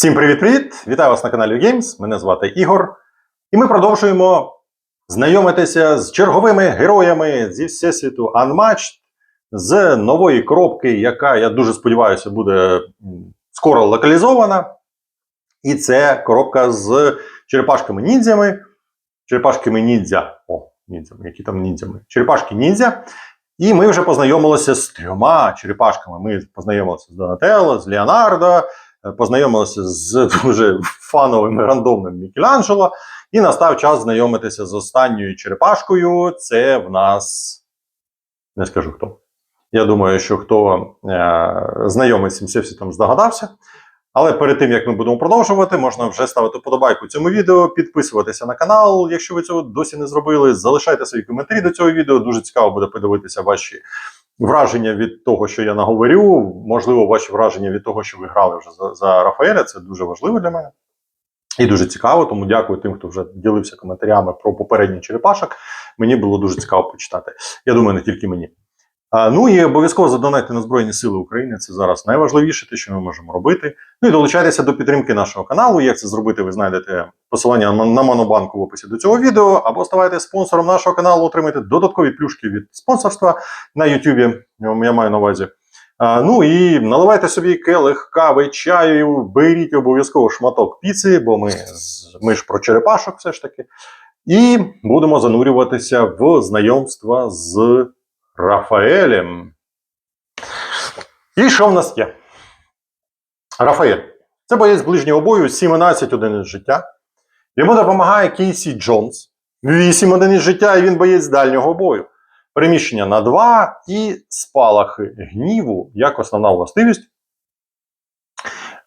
Всім привіт-привіт! Вітаю вас на каналі Games. Мене звати Ігор. І ми продовжуємо знайомитися з черговими героями зі всесвіту Unmatched, з нової коробки, яка, я дуже сподіваюся, буде скоро локалізована. І це коробка з черепашками ніндзями. Черепашками ніндзя. О, ніндзями, які там ніндзями? Черепашки ніндзя. І ми вже познайомилися з трьома черепашками. Ми познайомилися з Донателло, з Леонардо, познайомилися з дуже фановим рандомним Мікеланджело. І настав час знайомитися з останньою черепашкою. Це в нас не скажу хто. Я думаю, що хто е, знайомий з цим всесвітом здогадався. Але перед тим як ми будемо продовжувати, можна вже ставити подобайку цьому відео, підписуватися на канал, якщо ви цього досі не зробили. Залишайте свої коментарі до цього відео. Дуже цікаво буде подивитися ваші враження від того, що я наговорю. Можливо, ваші враження від того, що ви грали вже за, за Рафаеля. Це дуже важливо для мене. І дуже цікаво, тому дякую тим, хто вже ділився коментарями про попередній черепашок. Мені було дуже цікаво почитати. Я думаю, не тільки мені. Ну і обов'язково задонайте на Збройні Сили України. Це зараз найважливіше, те, що ми можемо робити. Ну і долучайтеся до підтримки нашого каналу. Як це зробити, ви знайдете посилання на Монобанку в описі до цього відео, або ставайте спонсором нашого каналу, отримайте додаткові плюшки від спонсорства на Ютубі. Я маю на увазі. Ну і наливайте собі келих кави, чаю, беріть обов'язково шматок піци, бо ми, ми ж про черепашок все ж таки. І будемо занурюватися в знайомство з Рафаелем. І що в нас є? Рафаель. Це боєць ближнього бою, 17 одиниць життя. Йому допомагає Кейсі Джонс. 8 одиниць життя, і він боєць дальнього бою. Переміщення на 2 і спалахи гніву як основна властивість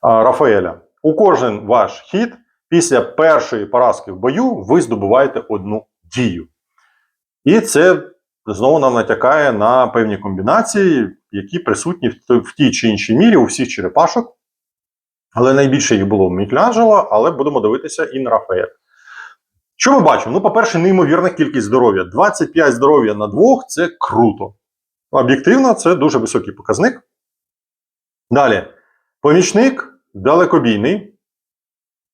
Рафаеля. У кожен ваш хід після першої поразки в бою ви здобуваєте одну дію. І це знову нам натякає на певні комбінації, які присутні в, тій чи іншій мірі у всіх черепашок. Але найбільше їх було в Мікеланджело, але будемо дивитися і на Рафаеля. Що ми бачимо? Ну, по-перше, неймовірна кількість здоров'я. 25 здоров'я на двох це круто. Об'єктивно, це дуже високий показник. Далі, помічник далекобійний.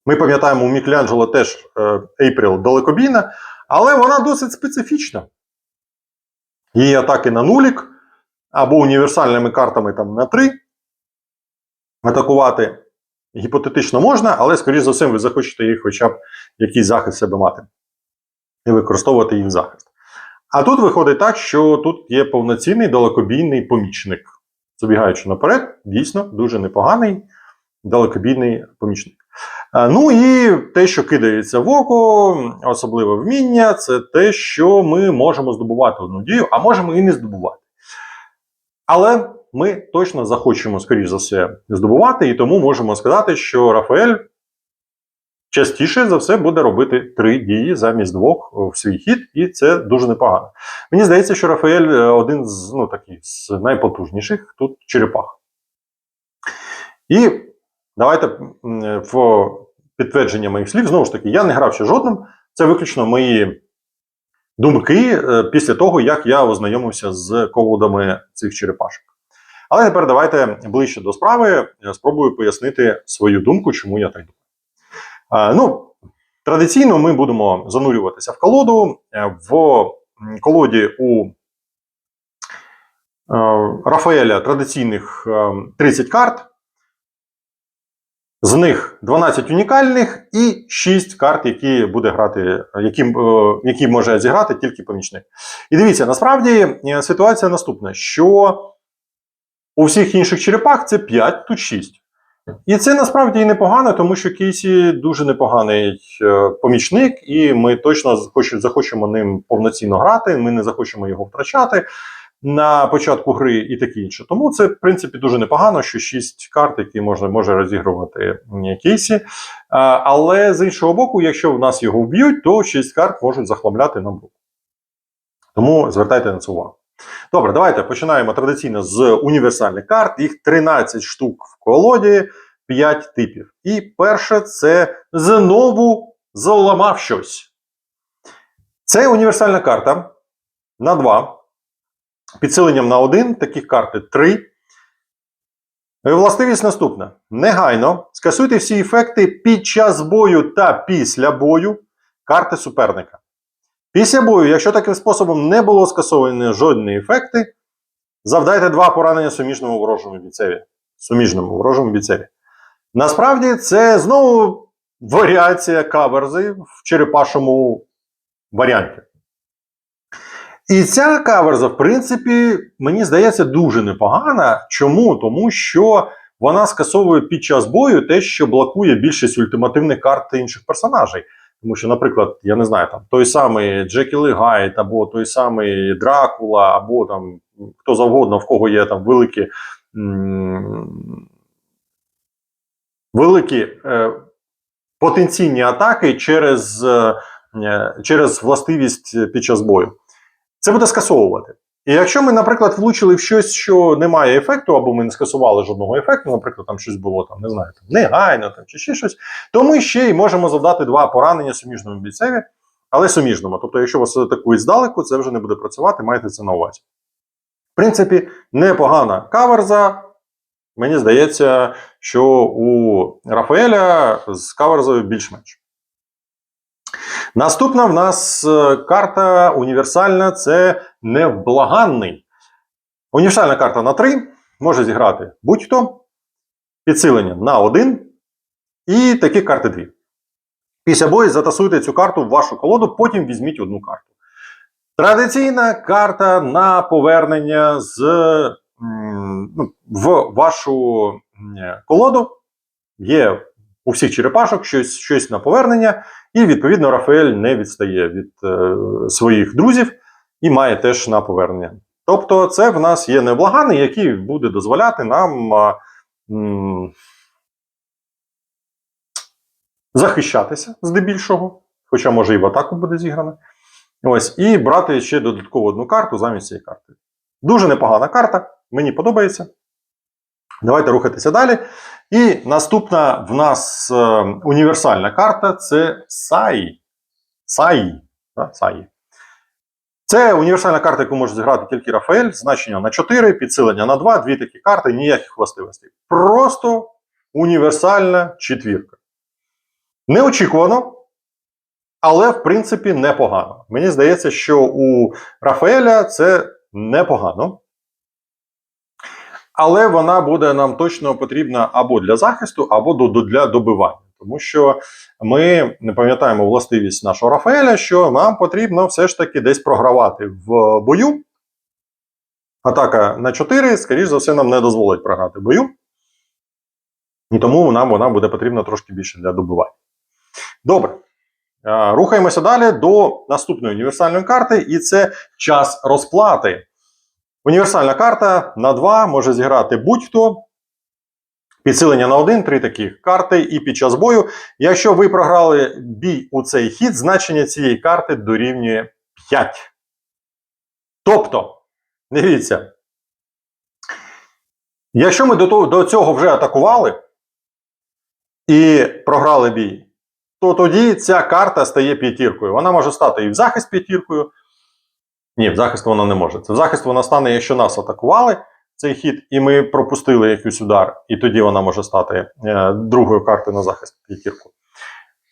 Ми пам'ятаємо, у Мікеланджело теж е, Ейпріл далекобійна, але вона досить специфічна. Її атаки на нулік або універсальними картами там на 3. Атакувати гіпотетично можна, але, скоріш за все, ви захочете їх хоча б якийсь захист себе мати і використовувати їх в захист. А тут виходить так, що тут є повноцінний далекобійний помічник. Забігаючи наперед, дійсно дуже непоганий далекобійний помічник. А, Ну і те, що кидається в око, особливе вміння, це те, що ми можемо здобувати одну дію, а можемо і не здобувати. Але ми точно захочемо, скоріш за все, здобувати, і тому можемо сказати, що Рафаель частіше за все буде робити три дії замість двох в свій хід, і це дуже непогано. Мені здається, що Рафаель е, один з ну, таких, з найпотужніших тут черепах. І давайте в підтвердження моїх слів, знову ж таки, я не грав ще жодним. Це виключно мої думки е, після того, як я ознайомився з колодами цих черепашок. Але тепер давайте ближче до справи я спробую пояснити свою думку, чому я так думаю. Ну, традиційно ми будемо занурюватися в колоду. Е, В колоді у е, Рафаеля традиційних е, 30 карт. З них 12 унікальних і 6 карт, які буде грати, які, е, які може зіграти тільки помічник. І дивіться, насправді е, ситуація наступна: що у всіх інших черепах це 5, тут 6. І це насправді і непогано, тому що Кейсі дуже непоганий е, помічник, і ми точно захочемо ним повноцінно грати. Ми не захочемо його втрачати на початку гри і таке інше. Тому це, в принципі, дуже непогано, що 6 карт, які можна може розігрувати Кейсі. Але з іншого боку, якщо в нас його вб'ють, то 6 карт можуть захламляти нам руку. Тому звертайте на це увагу. Добре, давайте починаємо традиційно з універсальних карт. Їх 13 штук в колоді, 5 типів. І перше це знову зламав щось. Це універсальна карта на 2. Підсиленням на 1, таких карти 3. Е, Властивість наступна. Негайно скасуйте всі ефекти під час бою та після бою карти суперника. Після бою, якщо таким способом не було скасовані жодні ефекти, завдайте два поранення суміжному ворожому бійцеві. Суміжному ворожому бійцеві. Насправді, це знову варіація каверзи в черепашому варіанті. І ця каверза, в принципі, мені здається, дуже непогана. Чому? Тому що вона скасовує під час бою те, що блокує більшість ультимативних карт інших персонажей. Тому що, наприклад, я не знаю, там той самий Джекіл і або той самий Дракула, або там хто завгодно, в кого є там великі. Великі е, потенційні атаки через, е, через властивість під час бою. Це буде скасовувати. І якщо ми, наприклад, влучили в щось, що не має ефекту, або ми не скасували жодного ефекту, наприклад, там щось було там, не знаю, там, негайно там, чи ще щось, то ми ще й можемо завдати два поранення суміжному бійцеві, але суміжному. Тобто, якщо вас атакують здалеку, це вже не буде працювати, майте це на увазі. В принципі, непогана каверза. Мені здається, що у Рафаеля з каверзою більш-менш. Наступна в нас е, карта універсальна це невблаганний. Універсальна карта на 3 може зіграти будь-хто. Підсилення на 1. І такі карти 2. Після бою затасуйте цю карту в вашу колоду, потім візьміть одну карту. Традиційна карта на повернення з, ну, в вашу колоду. Є у всіх черепашок щось, щось на повернення. І, відповідно, Рафаель не відстає від е, своїх друзів і має теж на повернення. Тобто, це в нас є неблаганий, який буде дозволяти нам а, м, захищатися здебільшого, хоча може і в атаку буде зіграно. Ось, і брати ще додаткову одну карту замість цієї карти. Дуже непогана карта, мені подобається. Давайте рухатися далі. І наступна в нас е, універсальна карта це Саї. Саї. Да? Саї. Це універсальна карта, яку може зіграти тільки Рафаель. Значення на 4, підсилення на 2, дві такі карти, ніяких властивостей. Просто універсальна четвірка. Неочікувано, але в принципі непогано. Мені здається, що у Рафаеля це непогано але вона буде нам точно потрібна або для захисту, або для добивання. Тому що ми не пам'ятаємо властивість нашого Рафаеля, що нам потрібно все ж таки десь програвати в бою. Атака на 4, скоріш за все, нам не дозволить програти бою. І тому нам вона буде потрібна трошки більше для добивання. Добре. Рухаємося далі до наступної універсальної карти, і це час розплати. Універсальна карта на 2 може зіграти будь-хто. Підсилення на 1, три такі карти, і під час бою. Якщо ви програли бій у цей хід, значення цієї карти дорівнює 5. Тобто, дивіться, якщо ми до, того, до цього вже атакували і програли бій, то тоді ця карта стає п'ятіркою. Вона може стати і в захист п'ятіркою. Ні, в захист вона не може. Це в захист вона стане, якщо нас атакували цей хід, і ми пропустили якийсь удар, і тоді вона може стати е, другою картою на захист п'ятірку.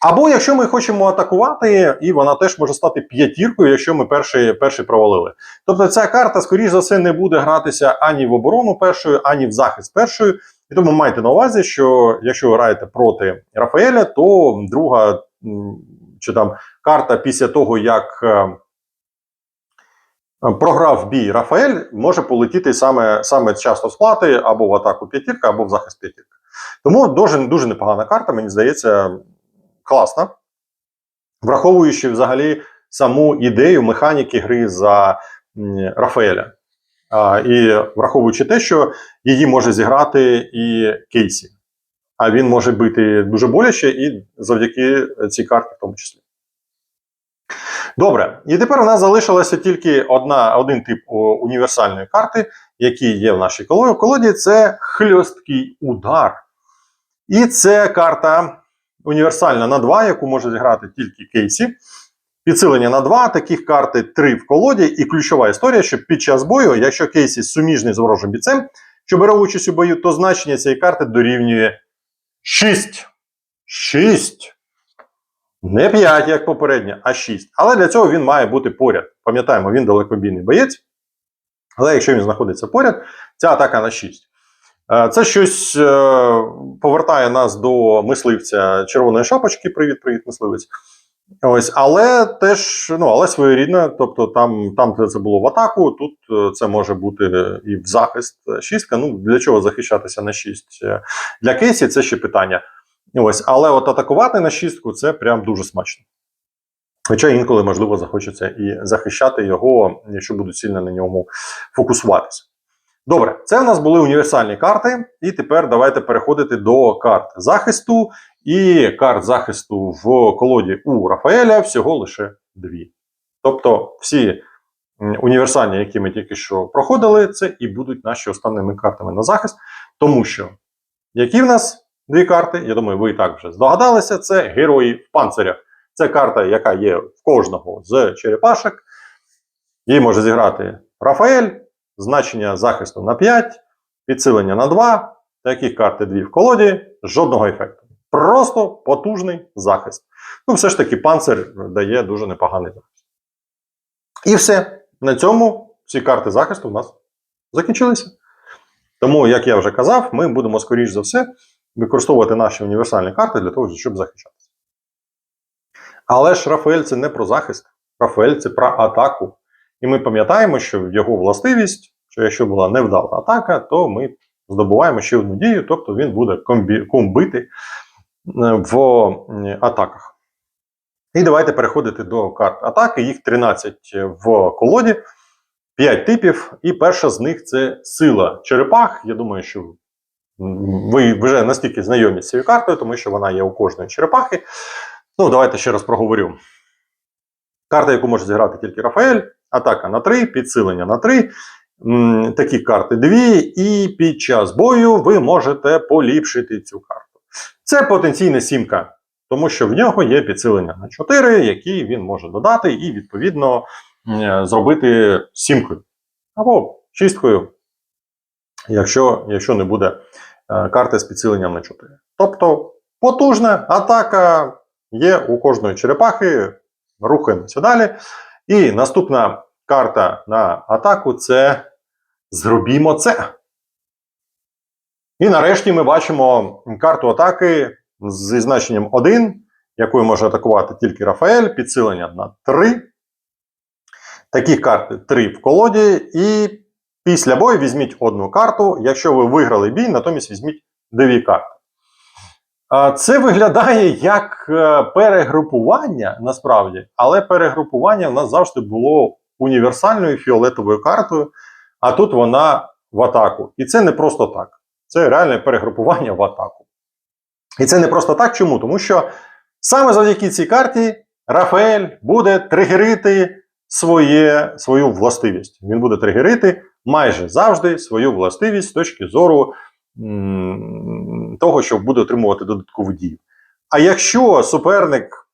Або якщо ми хочемо атакувати, і вона теж може стати п'ятіркою, якщо ми перший, перший провалили. Тобто ця карта, скоріш за все, не буде гратися ані в оборону першою, ані в захист першою. І тому майте на увазі, що якщо ви граєте проти Рафаеля, то друга чи там карта після того, як. Е, програв бій Рафаель, може полетіти саме, саме часто сплати або в атаку п'ятірка, або в захист п'ятірка. Тому дуже, дуже непогана карта, мені здається, класна. Враховуючи взагалі саму ідею механіки гри за Рафаеля. А, і враховуючи те, що її може зіграти і Кейсі. А він може бити дуже боляче і завдяки цій карті, в тому числі. Добре, і тепер у нас залишилася тільки одна, один тип універсальної карти, який є в нашій коло- колоді, це хльосткий удар. І це карта універсальна на 2, яку може зіграти тільки Кейсі. Підсилення на 2, таких карти 3 в колоді, і ключова історія, що під час бою, якщо Кейсі суміжний з ворожим бійцем, що бере участь у бою, то значення цієї карти дорівнює 6. 6. Не 5, як попередня, а 6. Але для цього він має бути поряд. Пам'ятаємо, він далекобійний боєць. Але якщо він знаходиться поряд, ця атака на 6. Е, Це щось е, повертає нас до мисливця червоної шапочки. Привіт, привіт, мисливець. Ось, але теж, ну, але своєрідна, тобто там, там де це було в атаку, тут е, це може бути і в захист шістка. Ну, для чого захищатися на 6 для кейсі, це ще питання. Ось, але от атакувати на шістку це прям дуже смачно. Хоча інколи, можливо, захочеться і захищати його, якщо будуть сильно на ньому фокусуватися. Добре, це в нас були універсальні карти, і тепер давайте переходити до карт захисту. І карт захисту в колоді у Рафаеля всього лише дві. Тобто всі універсальні, які ми тільки що проходили, це і будуть наші останніми картами на захист. Тому що які в нас дві карти, я думаю, ви і так вже здогадалися, це герої в панцирях. Це карта, яка є в кожного з черепашок. Її може зіграти Рафаель, значення захисту на 5, підсилення на 2. Таких карти дві в колоді, жодного ефекту. Просто потужний захист. Ну, все ж таки, панцир дає дуже непоганий захист. І все. На цьому всі карти захисту у нас закінчилися. Тому, як я вже казав, ми будемо, скоріш за все, використовувати наші універсальні карти для того, щоб захищатися. Але ж Рафаель це не про захист, Рафаель це про атаку. І ми пам'ятаємо, що його властивість, що якщо була невдала атака, то ми здобуваємо ще одну дію, тобто він буде комбити е, в атаках. І давайте переходити до карт атаки. Їх 13 в колоді, 5 типів, і перша з них це сила черепах. Я думаю, що ви вже настільки знайомі з цією картою, тому що вона є у кожної черепахи. Ну, давайте ще раз проговорю. Карта, яку може зіграти тільки Рафаель, атака на 3, підсилення на 3. Такі карти дві, і під час бою ви можете поліпшити цю карту. Це потенційна сімка, тому що в нього є підсилення на 4, які він може додати, і, відповідно, зробити сімкою або шісткою, якщо, якщо не буде е, карти з підсиленням на 4. Тобто потужна атака є у кожної черепахи. Рухаємося далі. І наступна карта на атаку це зробімо це. І нарешті ми бачимо карту атаки зі значенням 1, якою може атакувати тільки Рафаель, підсилення на 3. Такі карти 3 в колоді. І після бою візьміть одну карту. Якщо ви виграли бій, натомість візьміть 2 карти. Це виглядає як е, перегрупування насправді, але перегрупування в нас завжди було універсальною фіолетовою картою, а тут вона в атаку. І це не просто так. Це реальне перегрупування в атаку. І це не просто так. Чому? Тому що саме завдяки цій карті Рафаель буде тригерити своє, свою властивість. Він буде тригерити майже завжди свою властивість з точки зору того, що буде отримувати додаткову дію. А якщо суперник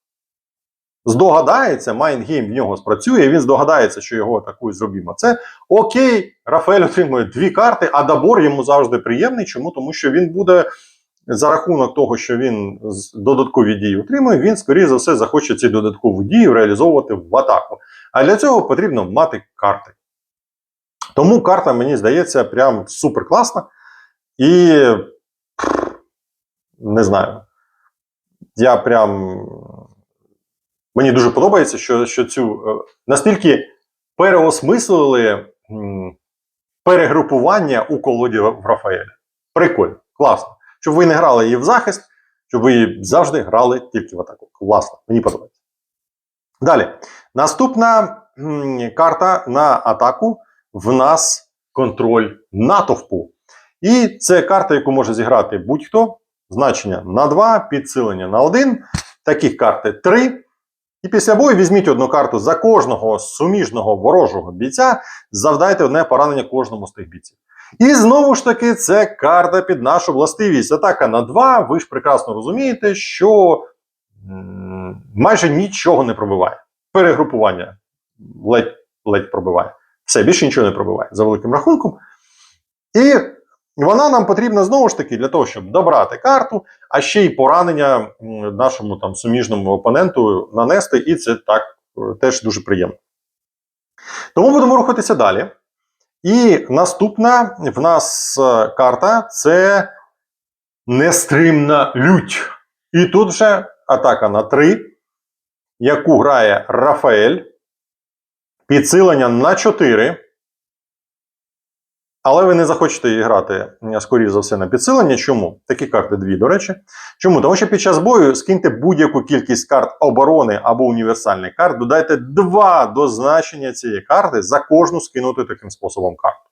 здогадається, майнгейм в нього спрацює, він здогадається, що його атакують зробімо. Це окей, Рафаель отримує дві карти, а Дабор йому завжди приємний. Чому? Тому що він буде за рахунок того, що він додаткові дії отримує, він, скоріше за все, захоче ці додаткові дії реалізовувати в атаку. А для цього потрібно мати карти. Тому карта, мені здається, прям супер класна. І не знаю. Я прям. Мені дуже подобається, що, що цю е, настільки переосмислили перегрупування у колоді в Рафаеля. Прикольно, класно. Щоб ви не грали її в захист, щоб ви завжди грали тільки в атаку. Класно, мені подобається. Далі. Наступна карта на атаку в нас контроль натовпу. І це карта, яку може зіграти будь-хто. Значення на 2, підсилення на 1. Таких карти 3. І після бою візьміть одну карту за кожного суміжного ворожого бійця, завдайте одне поранення кожному з тих бійців. І знову ж таки, це карта під нашу властивість. Атака на 2. Ви ж прекрасно розумієте, що майже нічого не пробиває. Перегрупування ледь, ледь пробиває. Все, більше нічого не пробиває за великим рахунком. І вона нам потрібна знову ж таки для того, щоб добрати карту, а ще й поранення нашому там суміжному опоненту нанести, і це так е, теж дуже приємно. Тому будемо рухатися далі. І наступна в нас е, карта це нестримна лють. І тут вже атака на 3, яку грає Рафаель. Підсилення на 4. Але ви не захочете її грати, скоріш за все, на підсилення. Чому? Такі карти дві, до речі. Чому? Тому що під час бою скиньте будь-яку кількість карт оборони або універсальних карт, додайте 2 до значення цієї карти за кожну скинуту таким способом карту.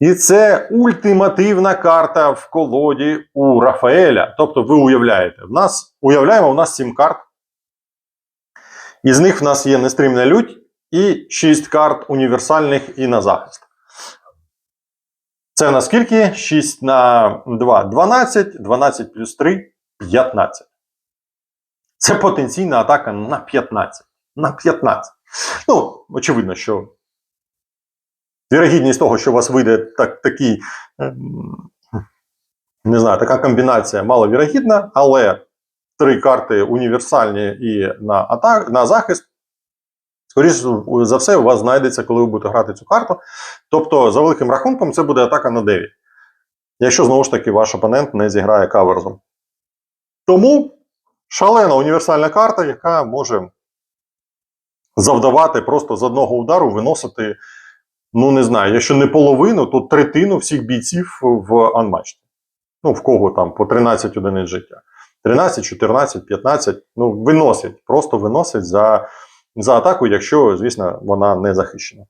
І це ультимативна карта в колоді у Рафаеля. Тобто, ви уявляєте, в нас уявляємо, у нас 7 карт. Із них в нас є нестримна лють і 6 карт універсальних і на захист. Це наскільки? 6 на 2 12, 12 плюс 3 15. Це потенційна атака на 15. На 15. Ну, очевидно, що вірогідність того, що у вас вийде так, такий, ем, не знаю, така комбінація маловірогідна, але три карти універсальні і на, атак, на захист. Скоріше за все, у вас знайдеться, коли ви будете грати цю карту. Тобто, за великим рахунком, це буде атака на 9. Якщо знову ж таки ваш опонент не зіграє каверзом. Тому шалена універсальна карта, яка може завдавати просто з одного удару виносити, ну не знаю, якщо не половину, то третину всіх бійців в анматчі. Ну, в кого там по 13 одиниць життя. 13, 14, 15, ну, виносять, просто виносять за, за атаку, якщо, звісно, вона не захищена.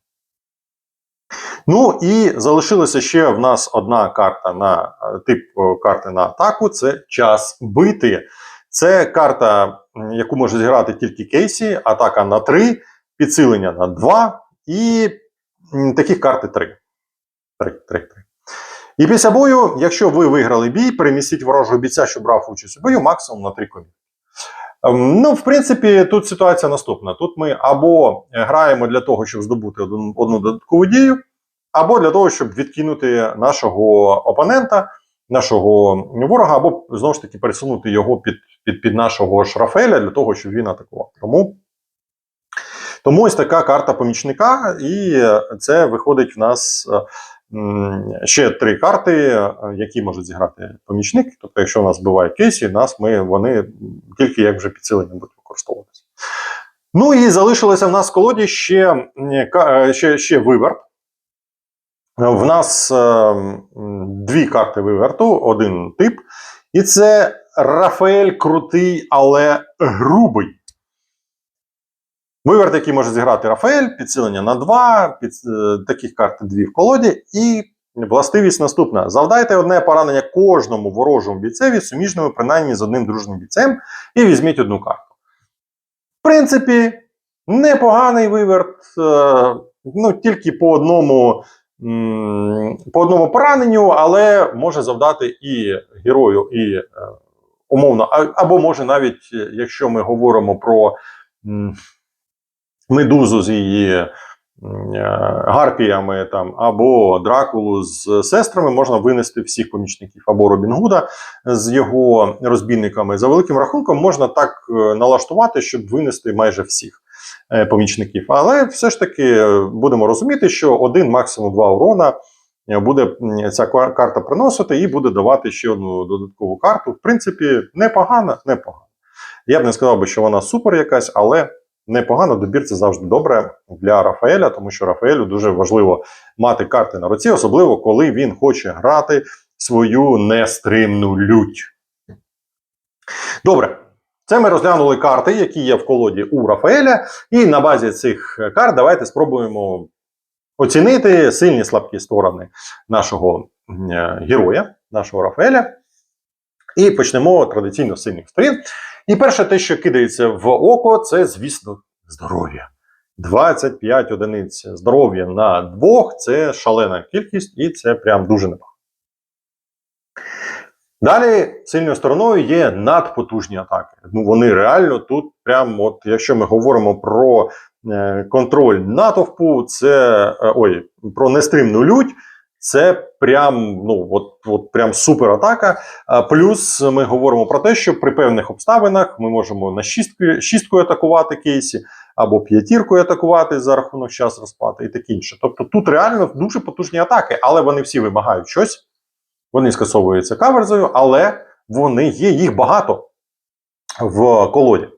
Ну і залишилася ще в нас одна карта на тип е, карти на атаку це час бити. Це карта, яку може зіграти тільки Кейсі, атака на 3, підсилення на 2 і таких карти 3. 3, 3, 3. І після бою, якщо ви виграли бій, перемістіть ворожого бійця, що брав участь у бою, максимум на 3 коні. Ем, Ну, в принципі, тут ситуація наступна. Тут ми або граємо для того, щоб здобути одну, додаткову дію, або для того, щоб відкинути нашого опонента, нашого ворога, або знову ж таки пересунути його під, під, під нашого шрафеля для того, щоб він атакував. Тому, тому ось така карта помічника, і це виходить в нас е, ще три карти, е, які можуть зіграти помічник. Тобто, якщо у нас буває кейсі, нас ми, вони тільки як вже підсилення будуть використовуватися. Ну і залишилося в нас в колоді ще, е, ще, ще виверт. В нас е, дві карти виверту, один тип. І це Рафаель крутий, але грубий. Виверт, який може зіграти Рафаель, підсилення на 2, під, е, таких карт дві в колоді. І властивість наступна: завдайте одне поранення кожному ворожому бійцеві суміжними, принаймні з одним дружним бійцем, і візьміть одну карту. В принципі, непоганий виверт, е, ну, тільки по одному. По одному пораненню, але може завдати і герою, і е, умовно, або може навіть, е, якщо ми говоримо про медузу з її е, гарпіями, там, або Дракулу з сестрами, можна винести всіх помічників, або Робін Гуда з його розбійниками. За великим рахунком можна так е, налаштувати, щоб винести майже всіх е, помічників. Але все ж таки будемо розуміти, що один, максимум два урона. Буде ця карта приносити і буде давати ще одну додаткову карту. В принципі, непогано, непогано. Я б не сказав би, що вона супер якась, але непогано. Добір це завжди добре для Рафаеля, тому що Рафаелю дуже важливо мати карти на руці, особливо коли він хоче грати свою нестримну лють. Добре. Це ми розглянули карти, які є в колоді у Рафаеля. І на базі цих карт давайте спробуємо оцінити сильні слабкі сторони нашого е, героя, нашого Рафаеля. І почнемо традиційно з сильних сторін. І перше, те, що кидається в око, це, звісно, здоров'я. 25 одиниць здоров'я на двох це шалена кількість, і це прям дуже непогано. Далі сильною стороною є надпотужні атаки. Ну вони реально тут, прям, от якщо ми говоримо про е, контроль натовпу, це е, ой, про нестримну лють, Це прям, ну, от, от прям супер атака. Плюс ми говоримо про те, що при певних обставинах ми можемо на шісткою, шісткою атакувати кейсі або п'ятіркою атакувати за рахунок час розплати і таке інше. Тобто тут реально дуже потужні атаки, але вони всі вимагають щось. Вони скасовуються каверзою, але вони є, їх багато в колоді.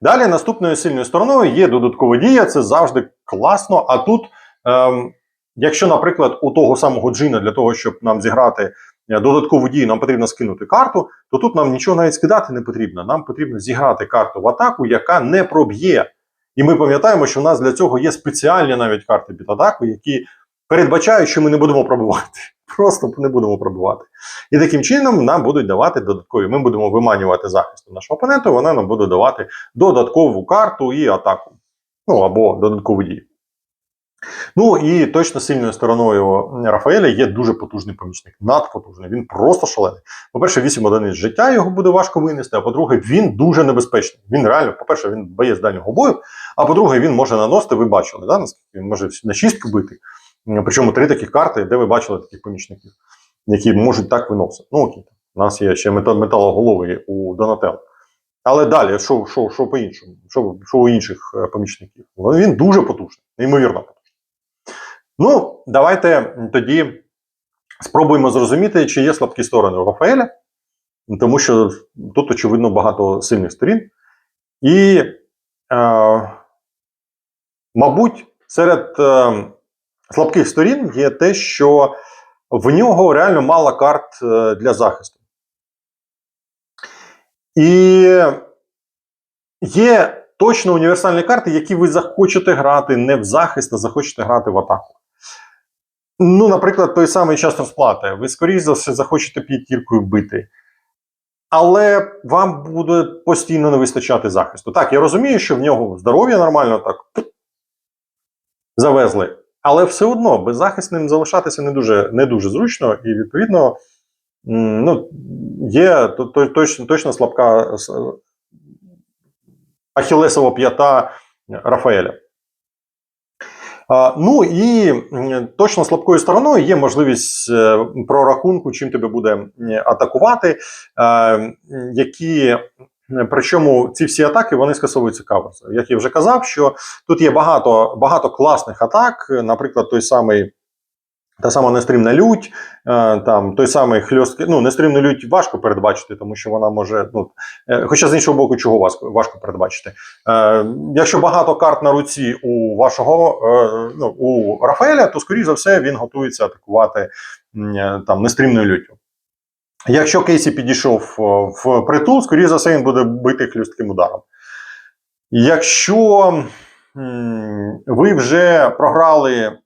Далі наступною сильною стороною є додаткова дія, це завжди класно. А тут, ем, якщо, наприклад, у того самого джина для того, щоб нам зіграти е, додаткову дію, нам потрібно скинути карту, то тут нам нічого навіть скидати не потрібно. Нам потрібно зіграти карту в атаку, яка не проб'є. І ми пам'ятаємо, що в нас для цього є спеціальні навіть карти під атаку, які передбачають, що ми не будемо пробивати. Просто не будемо пробивати. І таким чином нам будуть давати додаткові. Ми будемо виманювати захист нашого опонента, вона нам буде давати додаткову карту і атаку. Ну або додаткову дію. Ну і точно сильною стороною Рафаеля є дуже потужний помічник. Надпотужний. Він просто шалений. По-перше, 8 одиниць життя його буде важко винести. А по-друге, він дуже небезпечний. Він реально, по-перше, він боєць дальнього бою. А по-друге, він може наносити. Ви бачили, да, наскільки він може на шістку бити. Причому три такі карти, де ви бачили таких помічників, які можуть так виносити. Ну окей, у нас є ще металоголовий у Донателло. Але далі, що, що, що по-іншому? Що, що у інших е, помічників? Ну, Він дуже потужний, неймовірно потужний. Ну, давайте тоді спробуємо зрозуміти, чи є слабкі сторони у Рафаеля, тому що тут, очевидно, багато сильних сторін. І, е, мабуть, серед е, слабких сторін є те, що в нього реально мало карт е, для захисту. І є точно універсальні карти, які ви захочете грати не в захист, а захочете грати в атаку. Ну, наприклад, той самий час розплати. Ви, скоріш за все, захочете п'ятіркою бити. Але вам буде постійно не вистачати захисту. Так, я розумію, що в нього здоров'я нормально так завезли. Але все одно беззахисним залишатися не дуже не дуже зручно, і відповідно ну, є то, то, точно, точно слабка Ахілесова п'ята Рафаеля. Ну і точно слабкою стороною є можливість е, прорахунку, чим тебе буде атакувати, е, які. Причому ці всі атаки вони скасовуються каверзою. Як я вже казав, що тут є багато, багато класних атак, наприклад, той самий. Та сама нестримна лють, е, там той самий хльосткий, ну нестримну лють важко передбачити, тому що вона може. Ну, е, хоча з іншого боку, чого важко, важко передбачити. Е, якщо багато карт на руці у вашого е, ну, у Рафаеля, то скоріш за все він готується атакувати е, там нестримною люттю. Якщо Кейсі підійшов в притул, скоріш за все, він буде бити хлюстким ударом. Якщо ви вже програли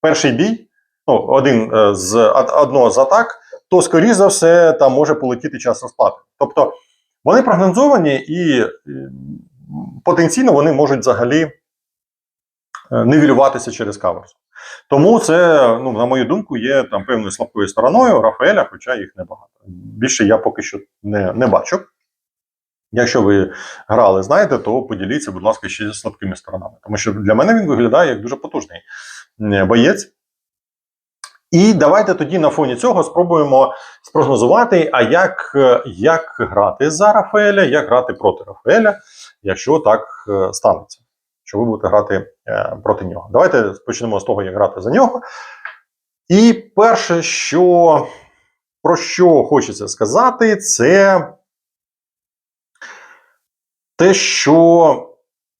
перший бій, ну, один е, з одного з атак, то скоріш за все там може полетіти час розплати. Тобто вони прогнозовані і потенційно вони можуть взагалі е, нивелюватися через каверс. Тому це, ну, на мою думку, є там певною слабкою стороною Рафаеля, хоча їх небагато. Більше я поки що не, не бачу. Якщо ви грали, знаєте, то поділіться, будь ласка, ще зі слабкими сторонами. Тому що для мене він виглядає як дуже потужний е, боєць. І давайте тоді на фоні цього спробуємо спрогнозувати, а як, е, як грати за Рафаеля, як грати проти Рафаеля, якщо так е, станеться, що ви будете грати е, проти нього. Давайте почнемо з того, як грати за нього. І перше, що про що хочеться сказати, це те, що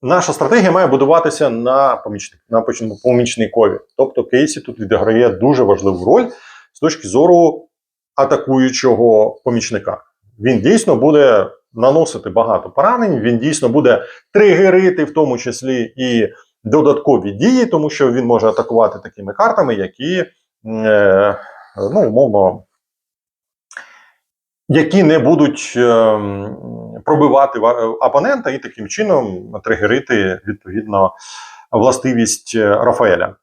наша стратегія має будуватися на помічник, на помічникові. Тобто Кейсі тут відіграє дуже важливу роль з точки зору атакуючого помічника. Він дійсно буде наносити багато поранень, він дійсно буде тригерити, в тому числі і додаткові дії, тому що він може атакувати такими картами, які е, ну, умовно. Які не будуть е, пробивати ва- опонента і таким чином тригерити відповідно властивість е, Рафаеля.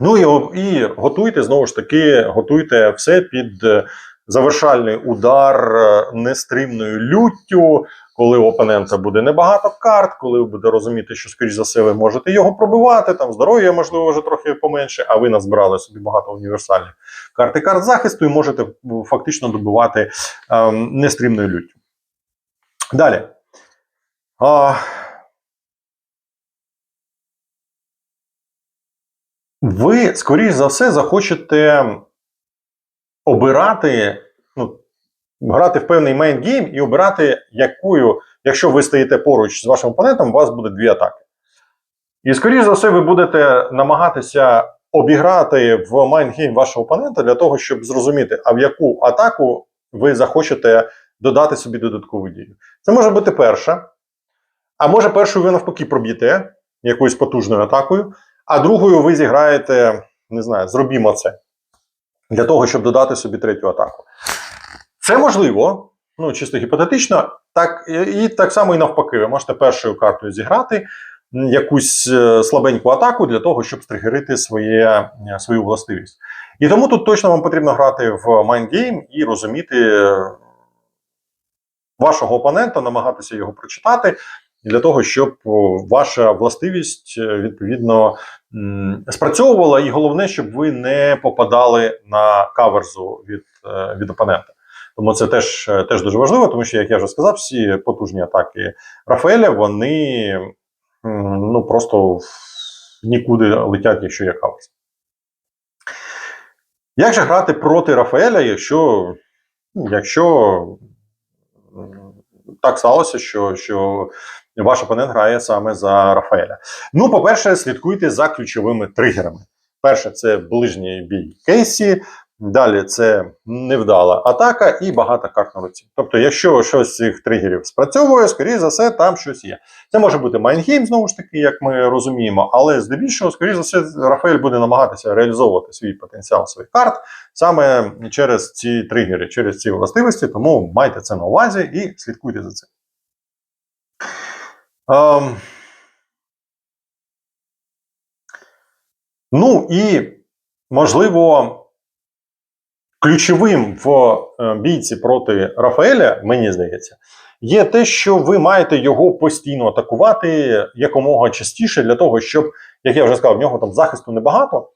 Ну і, і готуйте знову ж таки, готуйте все під е, завершальний удар е, нестримною люттю, коли у опонента буде небагато карт, коли ви будете розуміти, що, скоріш за все, ви можете його пробивати, там здоров'я, можливо, вже трохи поменше, а ви назбирали собі багато універсальних карт і карт захисту, і можете фактично добивати ем, нестрімною люттю. Далі. А, ви, скоріш за все, захочете обирати, грати в певний мейнгейм і обирати, якою, якщо ви стоїте поруч з вашим опонентом, у вас буде дві атаки. І, скоріш за все, ви будете намагатися обіграти в майнгейм вашого опонента для того, щоб зрозуміти, а в яку атаку ви захочете додати собі додаткову дію. Це може бути перша, а може першу ви навпаки проб'єте якоюсь потужною атакою, а другою ви зіграєте, не знаю, зробімо це для того, щоб додати собі третю атаку. Це можливо, ну чисто гіпотетично, так і так само і навпаки. Ви можете першою картою зіграти якусь е, слабеньку атаку для того, щоб стригерити своє, е, свою властивість. І тому тут точно вам потрібно грати в майнгейм і розуміти е, вашого опонента, намагатися його прочитати. Для того, щоб ваша властивість відповідно спрацьовувала, і головне, щоб ви не попадали на каверзу від, від опонента. Тому це теж, е, теж дуже важливо, тому що, як я вже сказав, всі потужні атаки Рафаеля, вони ну, просто нікуди летять, якщо є каверз. Як же грати проти Рафаеля, якщо, ну, якщо так сталося, що, що ваш опонент грає саме за Рафаеля? Ну, по-перше, слідкуйте за ключовими тригерами. Перше, це ближній бій Кейсі. Далі це невдала атака і багата карт на руці. Тобто, якщо щось з цих тригерів спрацьовує, скоріше за все, там щось є. Це може бути майнгейм, знову ж таки, як ми розуміємо, але здебільшого, скоріше за все, Рафаель буде намагатися реалізовувати свій потенціал своїх карт саме через ці тригери, через ці властивості. Тому майте це на увазі і слідкуйте за цим. Ем... Ну і можливо. Ключовим в е, бійці проти Рафаеля, мені здається, є те, що ви маєте його постійно атакувати якомога частіше, для того, щоб, як я вже сказав, в нього там захисту небагато,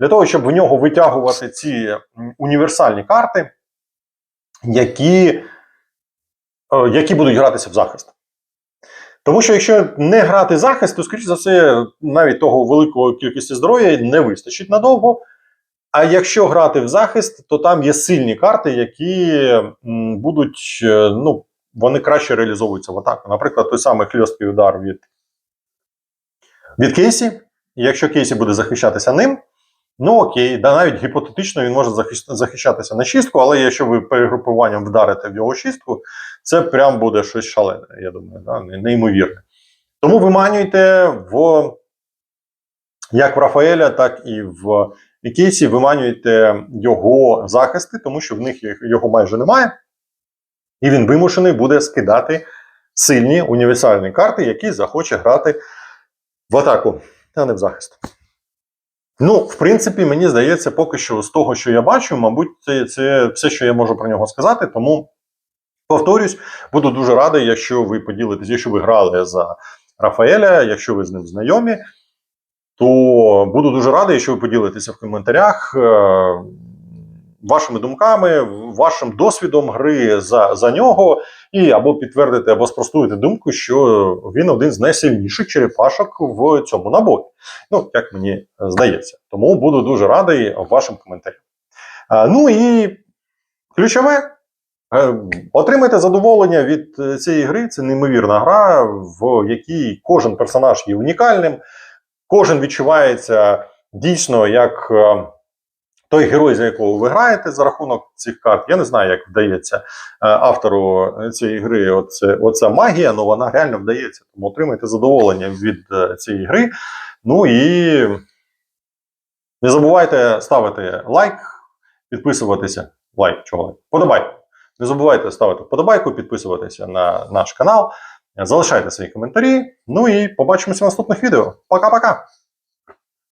для того, щоб в нього витягувати ці універсальні карти, які, е, які будуть гратися в захист. Тому що якщо не грати захист, то, скоріш за все, навіть того великої кількості здоров'я не вистачить надовго. А якщо грати в захист, то там є сильні карти, які будуть, е, ну, вони краще реалізовуються в атаку. Наприклад, той самий хльосткий удар від, від Кейсі. І Якщо Кейсі буде захищатися ним, ну окей, да, навіть гіпотетично він може захищатися на шістку, але якщо ви перегрупуванням вдарите в його шістку, це прям буде щось шалене, я думаю, да, неймовірне. Тому виманюйте в як в Рафаеля, так і в і Кейсі виманюєте його захисти, тому що в них його майже немає, і він вимушений буде скидати сильні універсальні карти, які захоче грати в атаку, а не в захист. Ну, в принципі, мені здається, поки що з того, що я бачу, мабуть, це, це все, що я можу про нього сказати. Тому повторюсь, буду дуже радий, якщо ви поділитесь, якщо ви грали за Рафаеля, якщо ви з ним знайомі то буду дуже радий, якщо ви поділитеся в коментарях е, вашими думками, вашим досвідом гри за, за нього, і або підтвердите, або спростуєте думку, що він один з найсильніших черепашок в цьому наборі. Ну, як мені здається. Тому буду дуже радий вашим коментарям. Е, ну і ключове. Е, Отримайте задоволення від цієї гри. Це неймовірна гра, в якій кожен персонаж є унікальним. Кожен відчувається дійсно як е, той герой, за якого ви граєте за рахунок цих карт. Я не знаю, як вдається е, автору цієї гри. Оце, оця магія, але вона реально вдається. Тому отримайте задоволення від е, цієї гри. Ну і не забувайте ставити лайк, підписуватися. Лайк, чого? Подобайку. Не забувайте ставити вподобайку, підписуватися на наш канал. Залишайте свої коментарі. Ну і побачимося в наступних відео. Пока-пока!